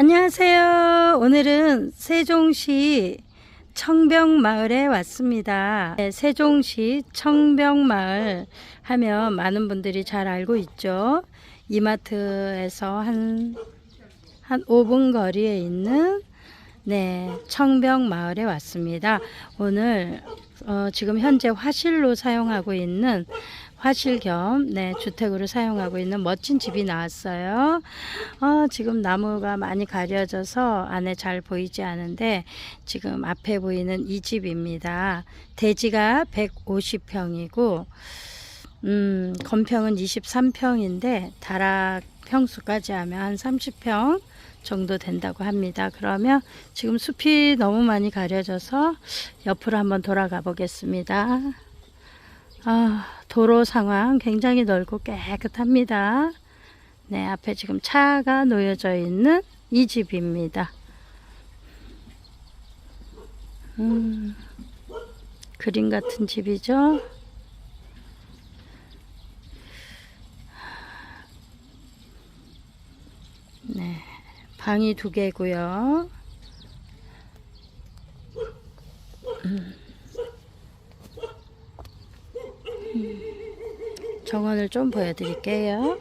안녕하세요. 오늘은 세종시 청병마을에 왔습니다. 네, 세종시 청병마을 하면 많은 분들이 잘 알고 있죠. 이마트에서 한, 한 5분 거리에 있는 네, 청병마을에 왔습니다. 오늘 어, 지금 현재 화실로 사용하고 있는 화실 겸 네, 주택으로 사용하고 있는 멋진 집이 나왔어요. 어, 지금 나무가 많이 가려져서 안에 잘 보이지 않은데 지금 앞에 보이는 이 집입니다. 대지가 150평이고 음, 건평은 23평인데 다락 평수까지 하면 한 30평 정도 된다고 합니다. 그러면 지금 숲이 너무 많이 가려져서 옆으로 한번 돌아가 보겠습니다. 아, 도로 상황 굉장히 넓고 깨끗합니다. 네, 앞에 지금 차가 놓여져 있는 이 집입니다. 음, 그림 같은 집이죠. 네, 방이 두 개고요. 정원을 좀 보여드릴게요.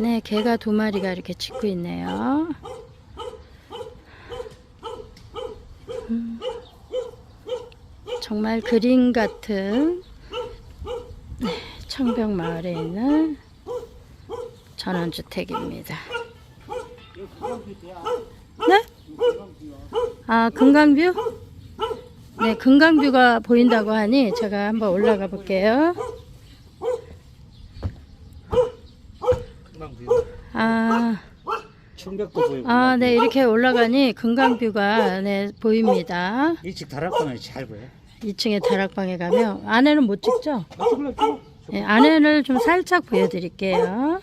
네, 개가 두 마리가 이렇게 짖고 있네요. 음, 정말 그림 같은 네, 청병 마을에 있는 전원주택입니다. 네? 아, 금강뷰? 네, 금강뷰가 보인다고 하니 제가 한번 올라가 볼게요. 아, 청벽도 보이고 아, 네, 이렇게 올라가니 금강뷰가 네, 보입니다. 일찍 다락방을 잘 보여 2층에 다락방에 가면 안에는 못 찍죠? 네, 안에를 좀 살짝 보여드릴게요.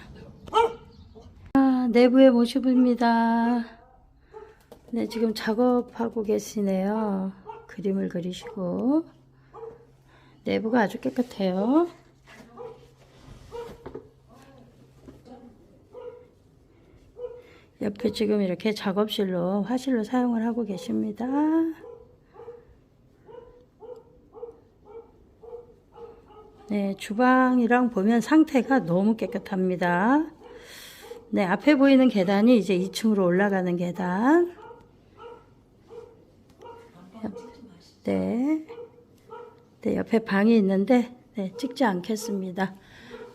아, 내부의 모습입니다. 네, 지금 작업하고 계시네요. 그림을 그리시고. 내부가 아주 깨끗해요. 옆에 지금 이렇게 작업실로, 화실로 사용을 하고 계십니다. 네, 주방이랑 보면 상태가 너무 깨끗합니다. 네, 앞에 보이는 계단이 이제 2층으로 올라가는 계단. 옆- 네. 네, 옆에 방이 있는데, 네, 찍지 않겠습니다.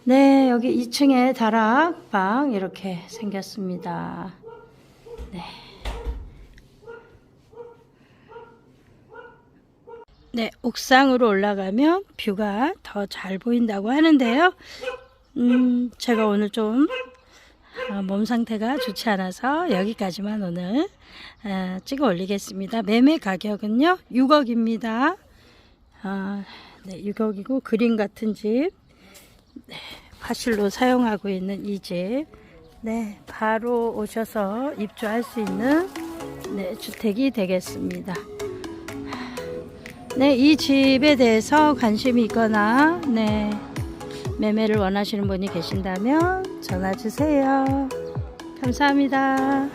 네, 여기 2층에 다락방 이렇게 생겼습니다. 네, 옥상으로 올라가면 뷰가 더 잘 보인다고 하는데요. 음, 제가 오늘 좀 아, 몸 상태가 좋지 않아서 여기까지만 오늘 아, 찍어 올리겠습니다. 매매 가격은요, 6억입니다. 아, 네, 6억이고 그림 같은 집, 네, 화실로 사용하고 있는 이 집, 네, 바로 오셔서 입주할 수 있는 네, 주택이 되겠습니다. 네, 이 집에 대해서 관심이 있거나, 네, 매매를 원하시는 분이 계신다면 전화 주세요. 감사합니다.